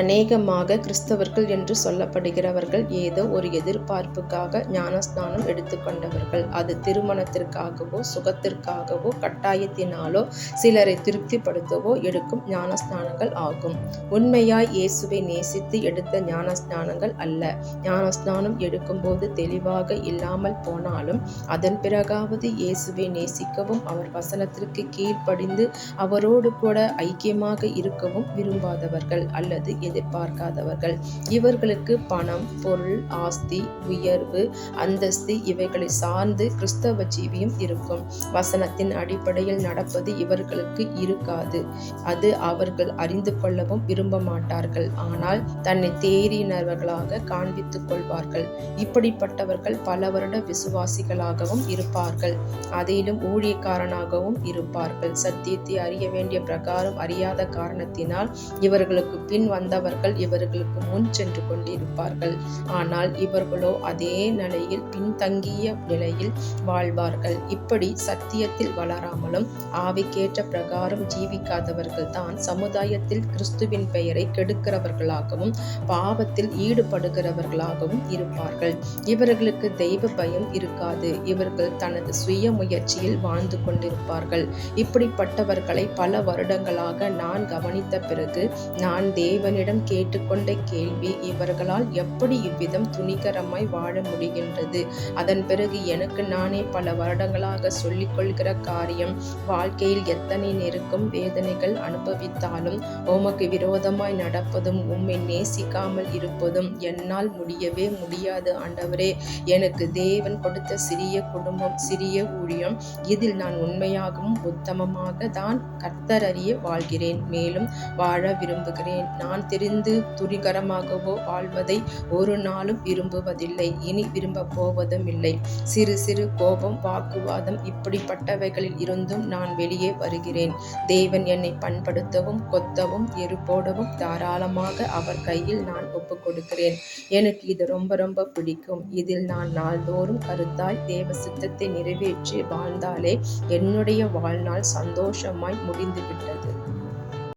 அநேகமாக கிறிஸ்தவர்கள் என்று சொல்லப்படுகிறவர்கள் ஏதோ ஒரு எதிர்பார்ப்புக்காக ஞானஸ்நானம் எடுத்துக்கொண்டவர்கள் அது திருமணத்திற்காகவோ சுகத்திற்காகவோ கட்டாயத்தினாலோ சிலரை திருப்திப்படுத்தவோ எடுக்கும் ஞானஸ்நானங்கள் ஆகும். உண்மையாய் இயேசுவை நேசித்து எடுத்த ஞானஸ்நானங்கள் அல்ல. ஞானஸ்நானம் எடுக்கும்போது தெளிவாக இல்லாமல் போனாலும் அதன் பிறகாவது இயேசுவை நேசிக்கவும் அவர் வசனத்திற்கு கீழ்ப்படிந்து அவரோடு கூட ஐக்கியமாக இருக்கவும் விரும்பாதவர்கள் அல்லது எதிர்பார்க்காதவர்கள். இவர்களுக்கு பணம் பொருள் ஆஸ்தி உயர்வு அந்தஸ்து இவைகளை சார்ந்து கிறிஸ்தவ ஜீவியம் இருக்கும். வசனத்தின் அடிப்படையில் நடப்பது இவர்களுக்கு இருக்காது. அது அவர்கள் அறிந்து கொள்ளவும் விரும்ப மாட்டார்கள். ஆனால் தன்னை தேறினவர்களாக காண்பித்துக் கொள்வார்கள். இப்படிப்பட்டவர்கள் பல வருட விசுவாசிகளாகவும் இருப்பார்கள். அதிலும் ஊழியக்காரனாகவும் இருப்பார்கள். சத்தியத்தை அறிய வேண்டிய பிரகாரம் அறியாத காரணத்தினால் இவர்களுக்கு பின் வந்த வந்தவர்கள் இவர்களுக்கு முன் சென்று கொண்டிருப்பார்கள். ஆனால் இவர்களோ அதே நிலையில் பின்தங்கிய நிலையில் வாழ்வார்கள். இப்படி சத்தியத்தில் வளராமலும் ஆவிக்கேற்ற பிரகாரம் ஜீவிக்காதவர்கள் தான் சமுதாயத்தில் கிறிஸ்துவின் பெயரை கெடுக்கிறவர்களாகவும் பாவத்தில் ஈடுபடுகிறவர்களாகவும் இருப்பார்கள். இவர்களுக்கு தெய்வ பயம் இருக்காது. இவர்கள் தனது சுய முயற்சியில் வாழ்ந்து கொண்டிருப்பார்கள். இப்படிப்பட்டவர்களை பல வருடங்களாக நான் கவனித்த பிறகு நான் தேவனின் தேவனிடம் கேட்டுக்கொண்ட கேள்வி இவர்களால் எப்படி இவ்விதம் துணிகரமாய் வாழ முடிகின்றது? அதன் பிறகு எனக்கு நானே பல வருடங்களாக சொல்லிக்கொள்கிற காரியம் வாழ்க்கையில் எத்தனை நெருக்கம் வேதனைகள் அனுபவித்தாலும் உமக்கு விரோதமாய் நடப்பதும் உம்மை நேசிக்காமல் இருப்பதும் என்னால் முடியவே முடியாது ஆண்டவரே. எனக்கு தேவன் கொடுத்த சிறிய குடும்பம் சிறிய ஊழியம் இதில் நான் உண்மையாகவும் உத்தமமாக தான் கர்த்தர் அறிய வாழ்கிறேன். மேலும் வாழ விரும்புகிறேன். நான் தெரிந்து துணிகரமாகவோ வாழ்வதை ஒரு நாளும் விரும்புவதில்லை. இனி விரும்பப் போவதும் இல்லை சிறு சிறு கோபம் வாக்குவாதம் இப்படிப்பட்டவைகளில் இருந்தும் நான் வெளியே வருகிறேன். தேவன் என்னை பண்படுத்தவும் கொத்தவும் எரு போடவும் தாராளமாக அவர் கையில் நான் ஒப்பு கொடுக்கிறேன். எனக்கு இது ரொம்ப ரொம்ப பிடிக்கும். இதில் நான் நாள்தோறும் கருத்தாய் தேவ சித்தத்தை நிறைவேற்றி வாழ்ந்தாலே என்னுடைய வாழ்நாள் சந்தோஷமாய் முடிந்துவிட்டது.